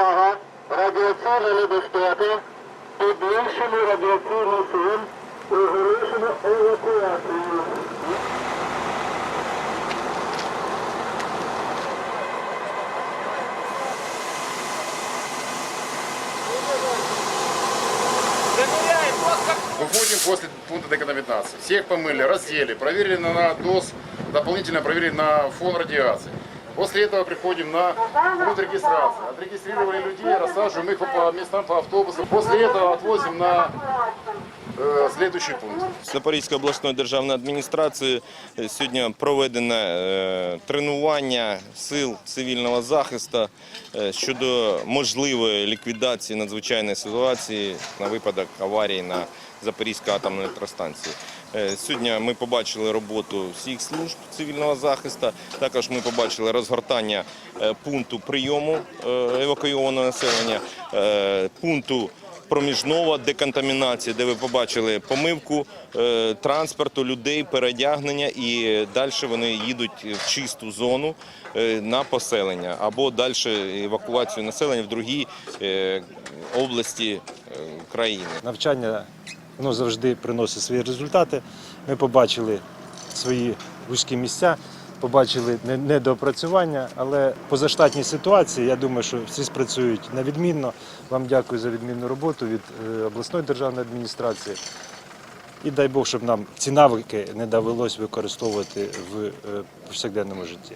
увага, радіаційна небезпека, підвищений радіаційний фон, оголошено евакуацію. Выходим после пункта деконтаминации. Всех помыли, раздели, проверили на, доз, дополнительно проверили на фон радиации. После этого приходим на пункт регистрации. Отрегистрировали людей, рассаживаем их по местам по автобусам. После этого отвозим на э, следующий пункт. Запорізької обласної державної адміністрації е, сьогодні проведено е, тренування сил цивільного захисту е, щодо можливої ліквідації надзвичайної ситуації на випадок аварії на Запорізькій атомній електростанції. Сьогодні ми побачили роботу всіх служб цивільного захисту. Також ми побачили розгортання пункту прийому евакуйованого населення, пункту проміжнова деконтамінація, де ви побачили помивку е, транспорту, людей, передягнення і далі вони їдуть в чисту зону е, на поселення або далі евакуацію населення в другі е, області країни. Навчання воно завжди приносить свої результати. Ми побачили свої вузькі місця, побачили не- недоопрацювання, але позаштатні ситуації, я думаю, що всі спрацюють на відмінно. Вам дякую за відмінну роботу від е, обласної державної адміністрації. І дай Бог, щоб нам ці навики не довелось використовувати в е, повсякденному житті.